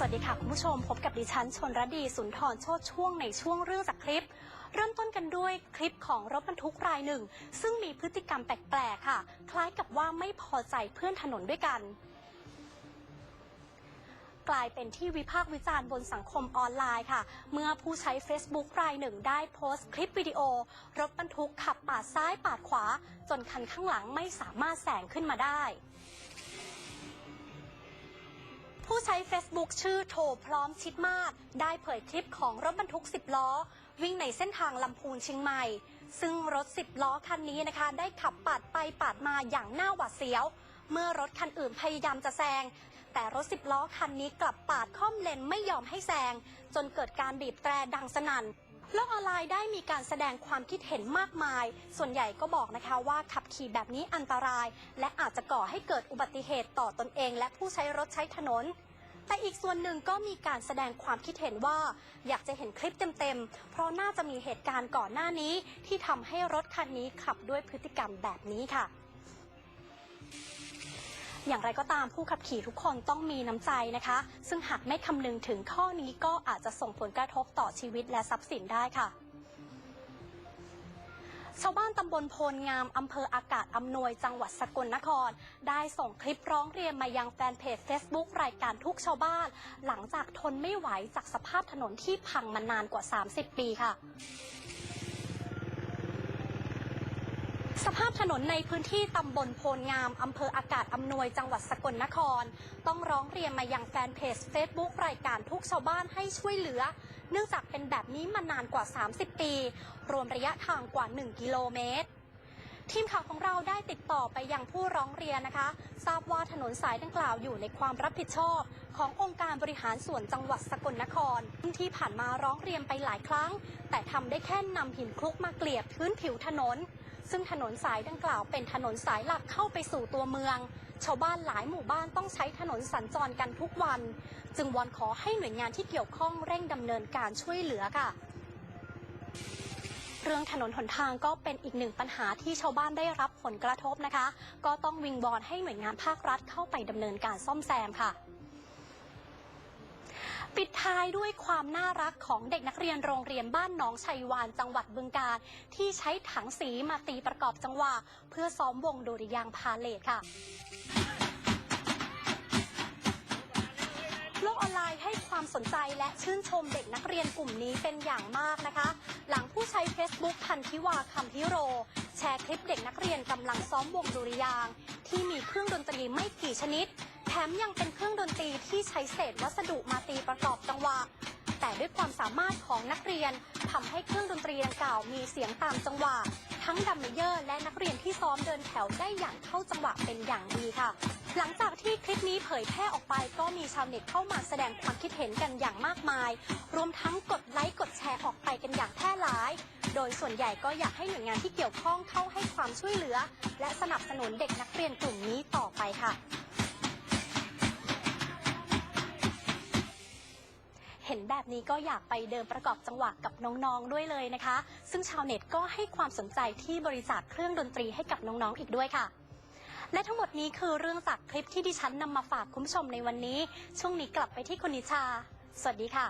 สวัสดีค่ะ คุณผู้ชมพบกับดิฉันชนรดีสุนทรโชดช่วงในช่วงเรื่องจากคลิป เริ่มต้นกันด้วยคลิปของรถบรรทุกรายหนึ่ง ซึ่งมีพฤติกรรมแปลกๆค่ะ คล้ายกับว่าไม่พอใจเพื่อนถนนด้วยกัน กลายเป็นที่วิพากษ์วิจารณ์บนสังคมออนไลน์ค่ะ เมื่อผู้ใช้ Facebook รายหนึ่งได้โพสต์คลิปวิดีโอ รถบรรทุกขับปาดซ้ายปาดขวา จนคันข้างหลังไม่สามารถแซงขึ้นมาได้ ผู้ใช้ Facebook ชื่อโถพร้อมชิดมาก ได้เผยคลิปของรถบรรทุก 10 ล้อ วิ่งในเส้นทางลำพูนเชียงใหม่ ซึ่งรถ 10 ล้อคันนี้นะคะ ได้ขับปาดไปปาดมาอย่างหน้าหวาดเสียว เมื่อรถคันอื่นพยายามจะแซง แต่รถ 10 ล้อคันนี้กลับปาดค่อมเลนไม่ยอมให้แซง จนเกิดการบีบแตรดังสนั่น โลกออนไลน์ได้มีการแสดงความคิดเห็นมากมาย ส่วนใหญ่ก็บอกนะคะว่าขับขี่แบบนี้อันตราย และอาจจะก่อให้เกิดอุบัติเหตุต่อตนเอง และผู้ใช้รถใช้ถนน แต่อีกส่วนหนึ่งก็มีการแสดงความคิดเห็นว่า อยากจะเห็นคลิปเต็มๆ เพราะน่าจะมีเหตุการณ์ก่อนหน้านี้ ที่ทำให้รถคันนี้ขับด้วยพฤติกรรมแบบนี้ค่ะ อย่างไรก็ตามผู้ขับขี่ทุกคนต้องมีน้ำใจนะคะ ซึ่งหากไม่คำนึงถึงข้อนี้ก็อาจจะส่งผลกระทบต่อชีวิตและทรัพย์สินได้ค่ะชาวบ้านตำบลโพลงาม อำเภออากาศอำนวยจังหวัดสกลนคร ได้ส่งคลิปร้องเรียนมายังแฟนเพจ Facebook รายการทุกชาวบ้าน หลังจากทนไม่ไหวจากสภาพถนนที่พังมานานกว่า 30 ปีค่ะ สภาพถนนในพื้นที่ตำบลโพลงาม อำเภออากาศอำนวยจังหวัดสกลนคร ต้องร้องเรียนมายังแฟนเพจ Facebook รายการทุกชาวบ้านให้ช่วยเหลือ เนื่องจากเป็นแบบนี้มานานกว่า 30 ปี รวมระยะทางกว่า 1 กิโลเมตรทีมข่าวของเราได้ติดต่อไปยังผู้ร้องเรียนนะคะ ทราบว่าถนนสายดังกล่าวอยู่ในความรับผิดชอบ ขององค์การบริหารส่วนจังหวัดสกลนครที่ผ่านมาร้องเรียนไปหลายครั้ง แต่ทำได้แค่นำหินคลุกมาเกลี่ยพื้นผิวถนน ซึ่งถนนสายดังกล่าวเป็นถนนสายหลักเข้าไปสู่ตัวเมือง ชาวบ้านหลายหมู่บ้านต้องใช้ถนนสัญจรกันทุกวัน จึงวอนขอให้หน่วยงานที่เกี่ยวข้องเร่งดำเนินการช่วยเหลือค่ะ เรื่องถนนหนทางก็เป็นอีกหนึ่งปัญหาที่ชาวบ้านได้รับผลกระทบนะคะ ก็ต้องวิงวอนให้หน่วยงานภาครัฐเข้าไปดำเนินการซ่อมแซมค่ะ ปิดท้ายด้วยความน่ารักของเด็กนักเรียนโรงเรียนบ้านหนองชัยวานจังหวัดบึงกาฬที่ใช้ถังสีมาตีประกอบจังหวะ เพื่อซ้อมวงดุริยางพาเลทค่ะโลกออนไลน์ให้ความสนใจและชื่นชมเด็กนักเรียนกลุ่มนี้เป็นอย่างมากนะคะ หลังผู้ใช้ Facebook พันธิวาคำพิโร แชร์คลิปเด็กนักเรียนกำลังซ้อมวงดุริยางที่มีเครื่องดนตรีไม่กี่ชนิด แถมยังเป็นเครื่องดนตรีที่ใช้เศษวัสดุมาตีประกอบจังหวะ แต่ด้วยความสามารถของนักเรียนทำให้เครื่องดนตรีดังกล่าวมีเสียงตามจังหวะ ทั้งดัมเมเยอร์และนักเรียนที่ซ้อมเดินแถวได้อย่างเข้าจังหวะเป็นอย่างดีค่ะ หลังจากที่คลิปนี้เผยแพร่ออกไปก็มีชาวเน็ตเข้ามาแสดงความคิดเห็นกันอย่างมากมาย รวมทั้งกดไลค์กดแชร์ออกไปกันอย่างแพร่หลาย โดยส่วนใหญ่ก็อยากให้หน่วยงานที่เกี่ยวข้องเข้าให้ความช่วยเหลือ และสนับสนุนเด็กนักเรียนกลุ่มนี้ต่อไปค่ะ เห็นแบบนี้ก็อยากไปเดินประกอบจังหวะกับน้องๆด้วยเลยนะคะ ซึ่งชาวเน็ตก็ให้ความสนใจที่บริจาคเครื่องดนตรีให้กับน้องๆอีกด้วยค่ะ และทั้งหมดนี้คือเรื่องจากคลิปที่ดิฉันนำมาฝากคุณผู้ชมในวันนี้ ช่วงนี้กลับไปที่คุณนิชา สวัสดีค่ะ